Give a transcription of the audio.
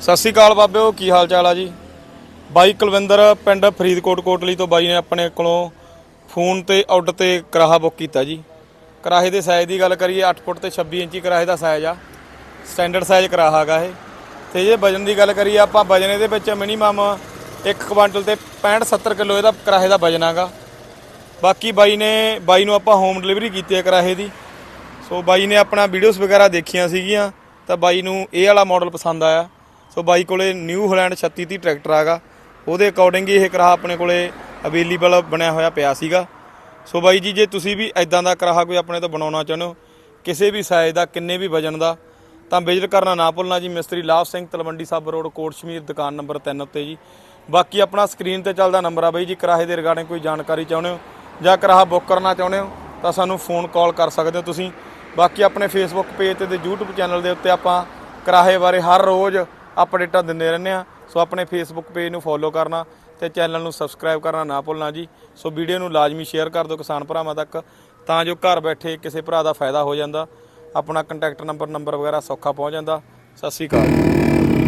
ਸਤਿ ਸ਼੍ਰੀ ਅਕਾਲ ਬਾਬਿਓ, ਕੀ ਹਾਲ ਚਾਲ ਆ ਜੀ? ਬਾਈ ਕੁਲਵਿੰਦਰ, ਪਿੰਡ ਫਰੀਦਕੋਟ ਕੋਟਲੀ ਤੋਂ ਬਾਈ ਨੇ ਆਪਣੇ ਕੋਲੋਂ ਫੋਨ ਤੇ ਆਰਡਰ ਤੇ ਕਰਾਹਾ ਬੁੱਕ ਕੀਤਾ ਜੀ। ਕਰਾਹੇ ਦੇ ਸਾਈਜ਼ ਦੀ ਗੱਲ ਕਰੀਏ 8 ਫੁੱਟ ਤੇ 26 ਇੰਚੀ ਕਰਾਹੇ ਦਾ ਸਾਈਜ਼ ਆ। ਸਟੈਂਡਰਡ ਸਾਈਜ਼ ਕਰਾਹਾ ਹੈਗਾ ਇਹ। ਤੇ ਜੇ ਵਜਨ ਦੀ ਗੱਲ ਕਰੀਏ, ਆਪਾਂ ਵਜਨ ਇਹਦੇ ਵਿੱਚ ਮਿਨੀਮਮ 1 ਕੁਆਂਟਲ ਤੇ 65 70 ਕਿਲੋ ਇਹਦਾ ਕਰਾਹੇ ਦਾ ਵਜਨ ਹੈਗਾ। ਬਾਕੀ ਬਾਈ ਨੇ, ਬਾਈ ਨੂੰ ਆਪਾਂ ਹੋਮ ਡਿਲੀਵਰੀ ਕੀਤੀ ਹੈ ਕਰਾਹੇ ਦੀ। ਸੋ ਬਾਈ ਨੇ ਆਪਣਾ ਵੀਡੀਓਜ਼ ਵਗੈਰਾ ਦੇਖੀਆਂ ਸੀਗੀਆਂ, ਤਾਂ ਬਾਈ ਨੂੰ ਇਹ ਵਾਲਾ ਮਾਡਲ ਪਸੰਦ ਆਇਆ। ਸੋ ਬਾਈ ਕੋਲੇ ਨਿਊ ਹੋਲੈਂਡ 3630 ਟਰੈਕਟਰ ਆਗਾ। ਉਹਦੇ ਅਕੋਰਡਿੰਗ ਹੀ ਇਹ ਕਰਾਹਾ ਆਪਣੇ ਕੋਲੇ ਅਵੇਲੇਬਲ ਬਣਿਆ ਹੋਇਆ ਪਿਆ ਸੀਗਾ। ਸੋ ਬਾਈ ਜੀ, ਜੇ ਤੁਸੀਂ ਵੀ ਐਦਾਂ ਦਾ ਕਰਾਹਾ ਕੋਈ ਆਪਣੇ ਤੋਂ ਬਣਾਉਣਾ ਚਾਹੁੰਦੇ ਹੋ, ਕਿਸੇ ਵੀ ਸਾਈਜ਼ ਦਾ, ਕਿੰਨੇ ਵੀ ਵਜਨ ਦਾ, ਤਾਂ ਵਿਜ਼ਿਟ ਕਰਨਾ ਨਾ ਭੁੱਲਣਾ ਜੀ। ਮਿਸਤਰੀ ਲਾਭ ਸਿੰਘ ਤਲਵੰਡੀ ਸਾਬ ਰੋਡ ਕੋਟ ਸ਼ਮੀਰ ਦੁਕਾਨ ਨੰਬਰ 3 ਉੱਤੇ ਜੀ। ਬਾਕੀ ਆਪਣਾ ਸਕਰੀਨ ਤੇ ਚੱਲਦਾ ਨੰਬਰ ਆ ਬਾਈ ਜੀ। ਕਰਾਹੇ ਦੇ ਰਿਗਾਰਡਿੰਗ ਕੋਈ ਜਾਣਕਾਰੀ ਚਾਹੁੰਦੇ ਹੋ ਜਾਂ ਕਰਾਹਾ ਬੁੱਕ ਕਰਨਾ ਚਾਹੁੰਦੇ ਹੋ, ਤਾਂ ਸਾਨੂੰ ਫੋਨ ਕਾਲ ਕਰ ਸਕਦੇ ਹੋ ਤੁਸੀਂ। ਬਾਕੀ ਆਪਣੇ ਫੇਸਬੁੱਕ ਪੇਜ ਤੇ ਤੇ YouTube ਚੈਨਲ ਦੇ ਉੱਤੇ ਆਪਾਂ ਕਰਾਹੇ ਬਾਰੇ ਹਰ ਰੋਜ਼ ਅਪਡੇਟਾਂ ਦਿੰਦੇ ਰਹਿੰਦੇ ਆ ਸੋ ਆਪਣੇ ਫੇਸਬੁੱਕ ਪੇਜ ਨੂੰ ਫੋਲੋ ਕਰਨਾ ਤੇ ਚੈਨਲ ਨੂੰ ਸਬਸਕ੍ਰਾਈਬ ਕਰਨਾ ਨਾ ਭੁੱਲਣਾ ਜੀ। ਸੋ ਵੀਡੀਓ ਨੂੰ ਲਾਜ਼ਮੀ ਸ਼ੇਅਰ ਕਰ ਦਿਓ ਕਿਸਾਨ ਭਰਾਵਾਂ ਤੱਕ, ਤਾਂ ਜੋ ਘਰ ਬੈਠੇ ਕਿਸੇ ਭਰਾ ਦਾ ਫਾਇਦਾ ਹੋ ਜਾਂਦਾ। ਆਪਣਾ ਕੰਟੈਕਟ ਨੰਬਰ ਨੰਬਰ ਵਗੈਰਾ ਸੌਖਾ ਪਹੁੰਚ ਜਾਂਦਾ। ਸਤਿ ਸ਼੍ਰੀ ਅਕਾਲ।